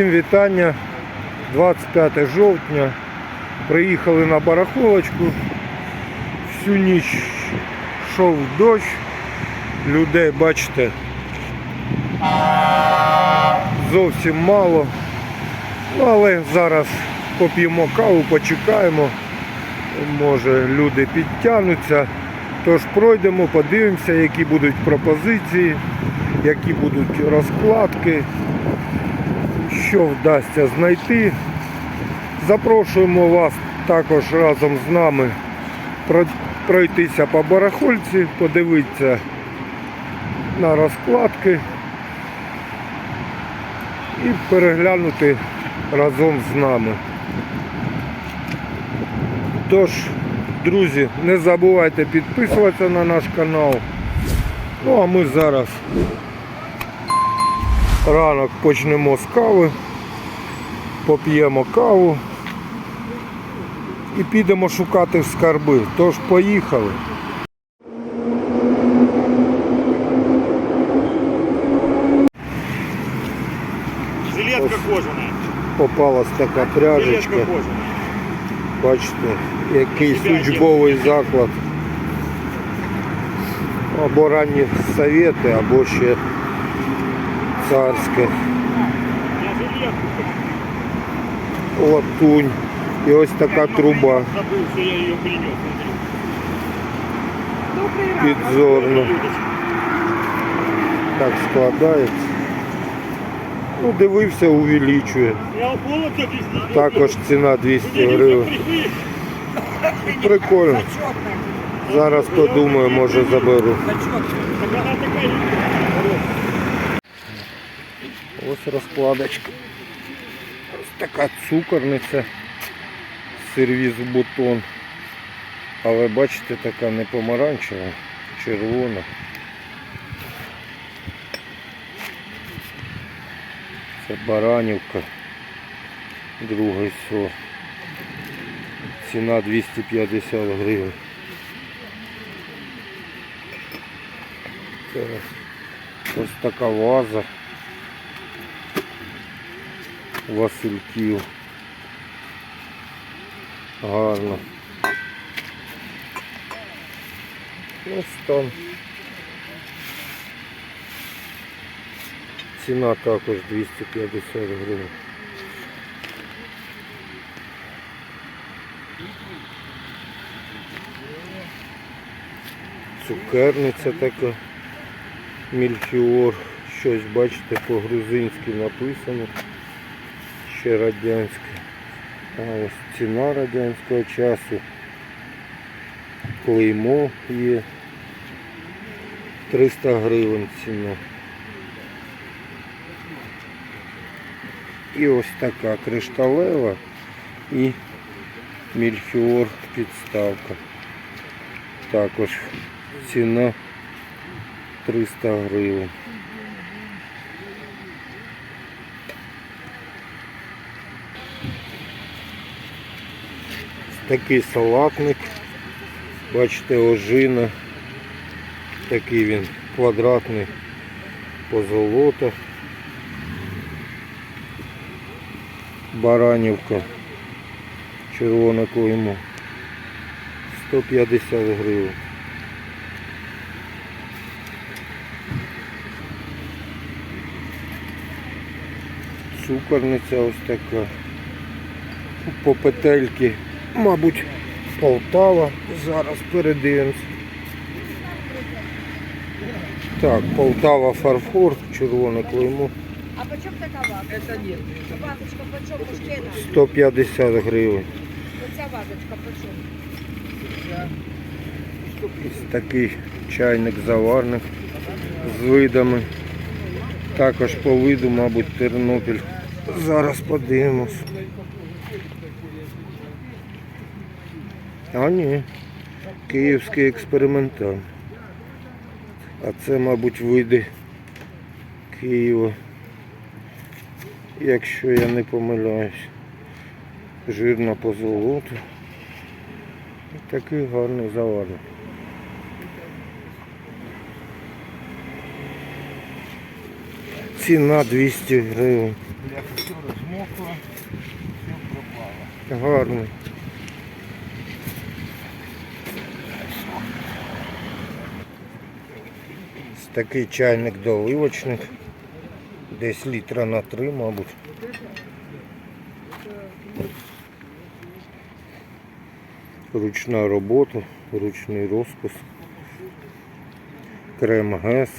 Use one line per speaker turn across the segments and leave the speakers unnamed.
Всім вітання. 25 жовтня. Приїхали на барахолочку. Всю ніч йшов дощ. Людей, бачите, зовсім мало. Ну, але зараз поп'ємо каву, почекаємо. Може люди підтягнуться. Тож пройдемо, подивимося, які будуть пропозиції, які будуть розкладки, що вдасться знайти. Запрошуємо вас також разом з нами пройтися по барахольці, подивитися на розкладки і переглянути разом з нами. Тож, друзі, не забувайте підписуватися на наш канал. Ну а ми зараз ранок почнемо з кави, поп'ємо каву і підемо шукати скарби. Тож поїхали.
Жилетка кожаная.
Попалась така пряжечка. Бачите, який учбовий заклад. Або ранні совєти, або ще царське. Латунь. І ось така труба підзорна. Так складається. Ну, дивився, увеличує. Також ціна 200 гривень. Прикольно. Зараз подумаю, може заберу. Ось розкладочка. Ось така цукорниця. Сервіз бутон. Але бачите, така не помаранчева, червона. Це баранівка. Другий сорт. Ціна 250 гривень. Ось така ваза. Васильків. Гарно. Ось там. Ціна також 250 гривень. Цукерниця така. Мільфіор. Щось бачите по-грузинськи написано. Ще радянське. А ось ціна радянського часу. Клеймо є. 300 гривень ціна. І ось така кришталева і мільфіор підставка. Також ціна 300 гривень. Такий салатник. Бачите, ожина. Такий він квадратний позолота. Баранівка. Червона клеймо. 150 гривень. Цукорниця ось така. По петельки, мабуть, Полтава. Зараз передивимось. Так, Полтава фарфор, червоне клеймо.
А почем така ваза? Это нет. Вазочка почем мужчина?
150 гривень.
Оця вазочка почем?
Ось такий чайник заварник з видами. Також по виду, мабуть, Тернопіль. Зараз подивимось. А ні. Київський експериментал. А це, мабуть, види Києва. Якщо я не помиляюсь. Жирна позолота. Такий гарний заварник. Ціна 200 гривень. Гарний. Такий чайник доливочник. Десь літра на три, мабуть. Ручна робота, ручний розпис. Крем ГЕС,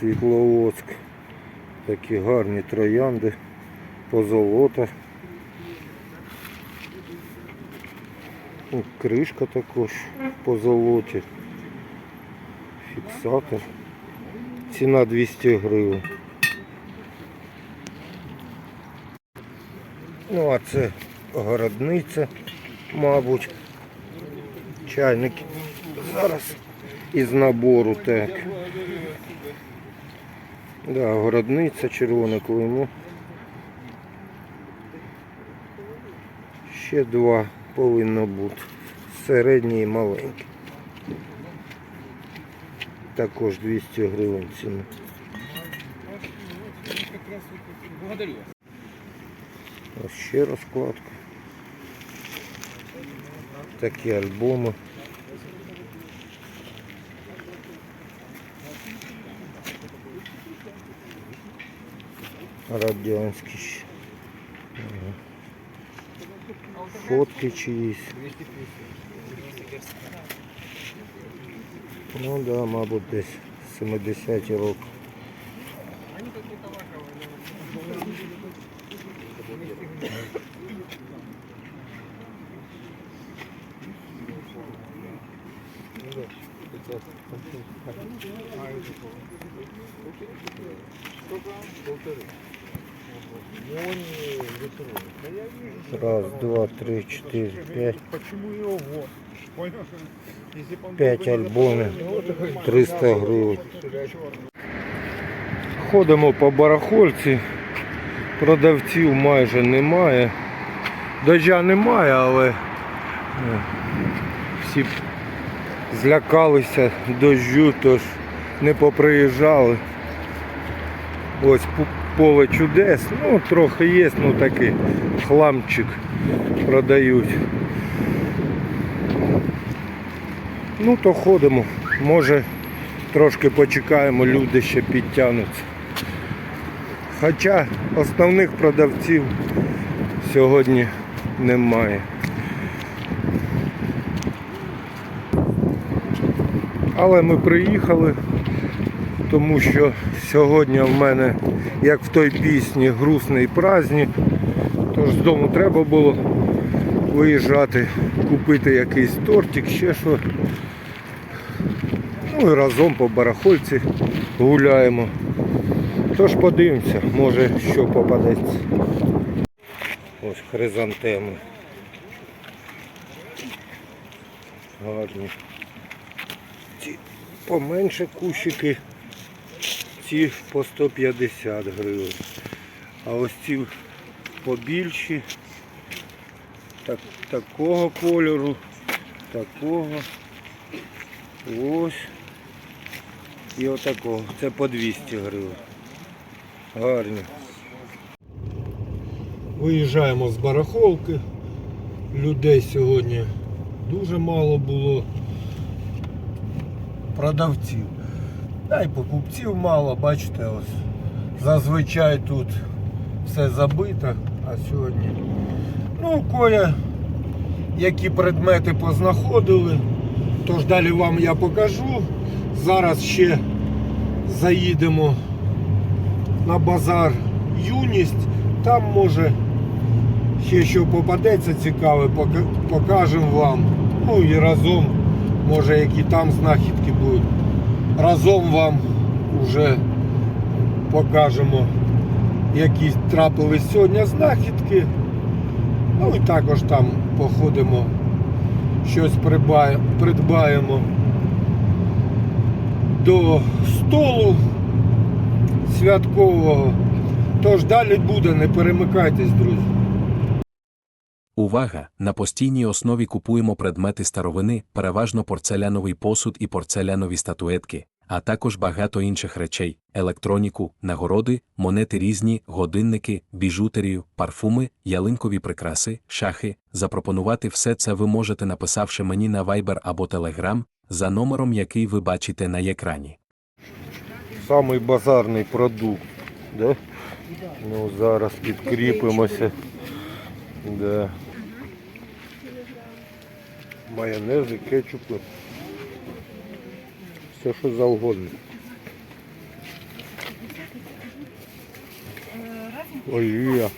Світловодськ. Такі гарні троянди, позолота. Кришка також по Фіксатор. Ціна 200 гривень. Ну а це городниця, мабуть. Чайник зараз із набору так. Да, городниця, червоне клеймо. Ще два повинно бути. Середній і маленький. Також 200 гривень ціна.
Благодарю вас.
Ось ще розкладка. Такі альбоми. Радянські ще. Фотки чиїсь. Ну да, мабуть, десь 70-ті роки. Раз, два, три, четыре, пять.
Почему его вот? 5
альбомів, 300 гривень. Ходимо по барахольці, продавців майже немає. Дождя немає, але ну, всі злякалися дождю, тож не поприїжджали. Ось поле чудес, ну трохи є, ну такий хламчик продають. Ну то ходимо. Може трошки почекаємо, люди ще підтягнуться. Хоча основних продавців сьогодні немає. Але ми приїхали, тому що сьогодні в мене, як в той пісні, грустний праздник. Тож з дому треба було виїжджати, купити якийсь тортик, ще що. Ну і разом по барахольці гуляємо. Тож подивимося, може що попадеться. Ось хризантеми. Гарні. Ці поменше кущики, ці по 150 гривень. А ось ці побільші, так, такого кольору, такого. Ось. І отакого. Це по 200 гривень. Гарні. Виїжджаємо з барахолки. Людей сьогодні дуже мало було. Продавців. Та й покупців мало, бачите, ось. Зазвичай тут все забито, а сьогодні. Ну, коля, які предмети познаходили. Тож далі вам я покажу. Зараз ще заїдемо на базар Юність. Там може ще що попадеться цікаве, покажемо вам. Ну і разом, може які там знахідки будуть. Разом вам вже покажемо, які трапились сьогодні знахідки. Ну і також там походимо, щось придбаємо до столу святкового. Тож далі буде, не перемикайтесь, друзі.
Увага! На постійній основі купуємо предмети старовини, переважно порцеляновий посуд і порцелянові статуетки, а також багато інших речей: електроніку, нагороди, монети різні, годинники, біжутерію, парфуми, ялинкові прикраси, шахи. Запропонувати все це ви можете написавши мені на Viber або Telegram за номером, який ви бачите на екрані.
Самий базарний продукт. Да? Ну, зараз підкріпимося. Да. Майонези, кетчупи. Все, що завгодно. Олія.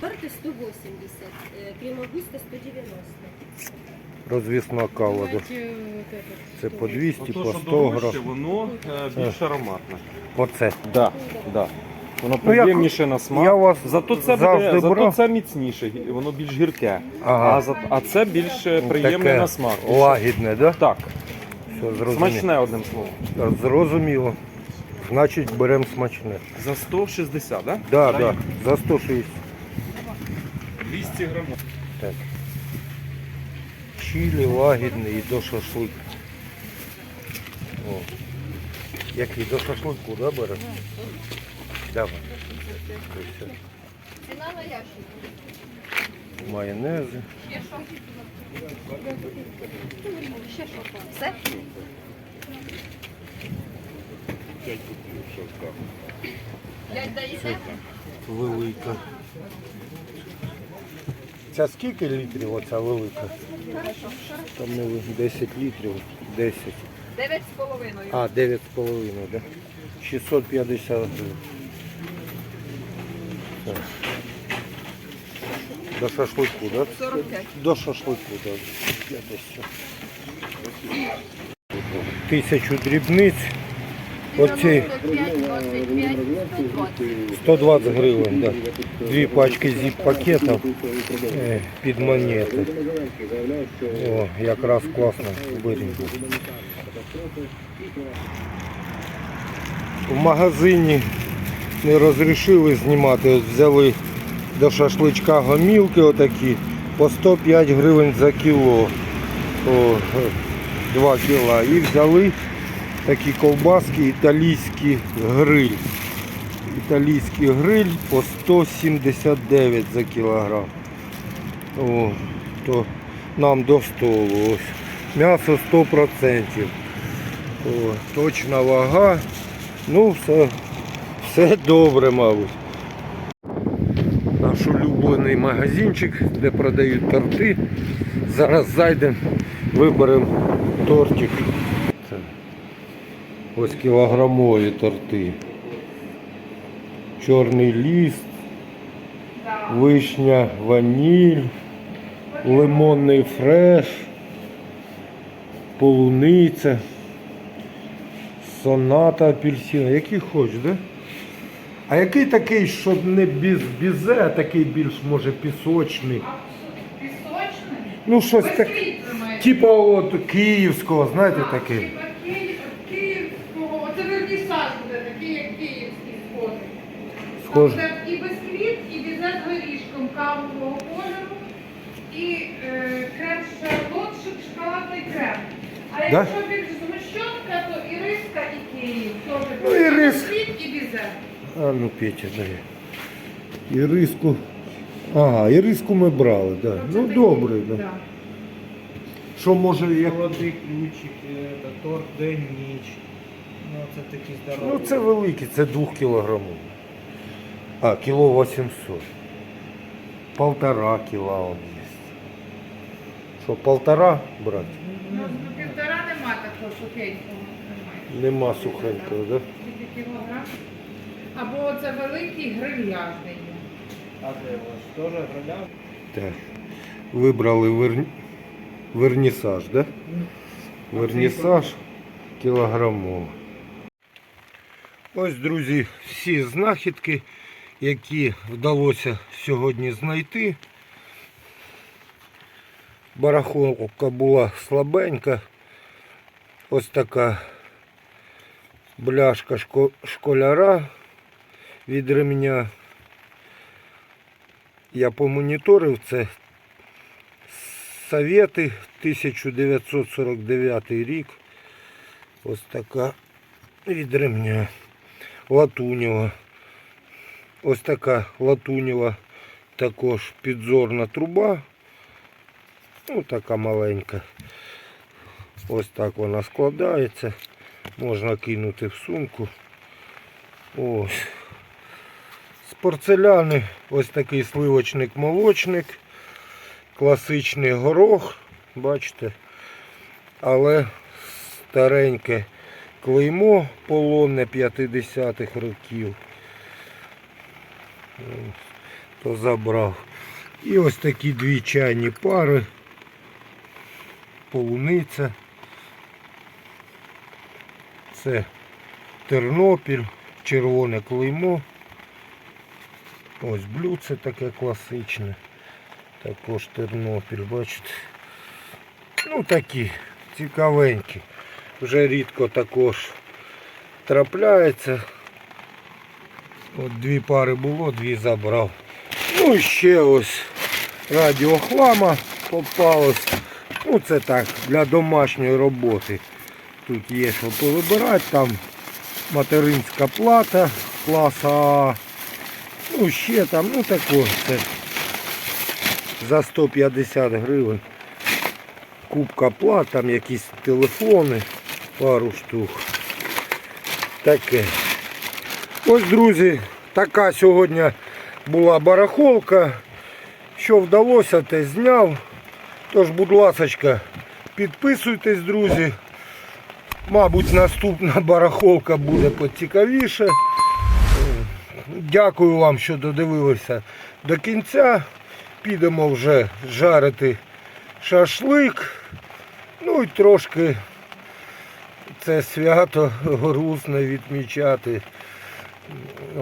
Торты 180, э, кремогуста 190.
Розвісна кава. Да? Це по 200, по 100 грам.
воно е, більш ароматне.
Оце.
Да, да. Воно
Ну, як-
приємніше на смак.
Я вас
Зато це
завжди
буде, зато
брав.
це міцніше, і воно більш гірке.
Ага.
А, за, а це більш е, приємне
Таке
на смак.
Лагідне, да?
Так,
Все, зрозуміло.
смачне одним словом.
Зрозуміло. Значить, беремо смачне.
За 160, так?
Да, да, за 160.
200 грамів.
Так. Чилі лагідний і до шашлик. О. Який до шашлику, да, беремо? Давай.
Ціна на ящик.
Майонези.
Все? П'ять даєте?
Велика. Ця скільки літрів оця велика? Там не 10 літрів. 10.
Дев'ять з половиною.
А, 9,5, да? 650 гривень. Так. До шашлику, да?
45.
До шашлику, десь. Тисячу дрібниць. Оці
120.
120 гривень, да. Дві пачки зіп-пакетів е, під монети. О, якраз класно беремо. В магазині не розрішили знімати, от взяли до шашличка гомілки отакі по 105 гривень за кіло. О, 2 кіла. І взяли такі ковбаски італійський гриль. Італійський гриль по 179 за кілограм. О, то нам до столу. Ось. М'ясо 100%. О, точна вага. Ну, все, все добре, мабуть. Наш улюблений магазинчик, де продають торти. Зараз зайдемо, виберемо тортик. Ось кілограмові торти. Чорний ліст, вишня, ваніль, лимонний фреш, полуниця, соната апельсина. Який хочеш, да? А який такий, щоб не без бізе, а такий більш може пісочний?
Пісочний?
Ну щось так,
Безлітримий.
типу от київського, знаєте такий.
Типа Київ, Київського, оце вернісаж буде такий, як київський сходи. Буде і бисквіт, і бізе з горішком кавового кольору, і е, крем шарлот, шоколадний крем. А
Да?
якщо більш згущенка, то і риска, і Київ. Теж
Ну, і рис-
бисквіт, і бізе.
А ну Петя, дай. Іриску. Ага, іриску ми брали, да. Ну
Оце
добре,
такі,
да. Що може як.
Молодий ключик, это, торт день ніч. Ну, це такі здорові.
Ну це великий, це 2 кілограмовий. А, кіло 800. Полтора кіла он є. Що, полтора брати?
Ну, до півтора нема такого сухенького.
Нема сухенького, да?
Тільки кілограм. Або це великий грильяжний. є.
А де у вас? Теж граляв?
Так. Вибрали вер... вернісаж, да? Вернісаж кілограмовий. Ось, друзі, всі знахідки, які вдалося сьогодні знайти. Барахолка була слабенька. Ось така бляшка школяра від ремня. Я помоніторив це Совєти 1949 рік. Ось така від ремня. Латунєва. Ось така латунєва також підзорна труба. Ну, така маленька. Ось так вона складається. Можна кинути в сумку. Ось. З порцеляни ось такий сливочник-молочник. Класичний горох. Бачите? Але стареньке клеймо полонне 50-х років. То забрав. І ось такі дві чайні пари. Полуниця. Це Тернопіль, червоне клеймо. Ось блюдце таке класичне. Також Тернопіль, бачите. Ну такі цікавенькі. Вже рідко також трапляється. От дві пари було, дві забрав. Ну і ще ось радіохлама попалось. Ну це так, для домашньої роботи. Тут є що повибирати, там материнська плата класа А. Ну ще там, ну також це за 150 гривень. Кубка плат, там якісь телефони, пару штук. Таке. Ось, друзі, така сьогодні була барахолка. Що вдалося, те зняв. Тож, будь ласочка, підписуйтесь, друзі. Мабуть, наступна барахолка буде поцікавіше. Дякую вам, що додивилися до кінця. Підемо вже жарити шашлик. Ну і трошки це свято грустно відмічати.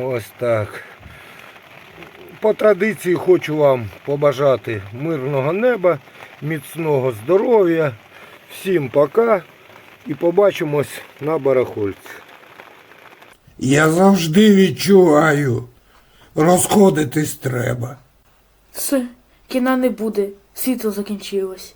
Ось так. По традиції хочу вам побажати мирного неба, міцного здоров'я. Всім пока і побачимось на барахольці.
Я завжди відчуваю, розходитись треба.
Все, кіна не буде, світло закінчилось.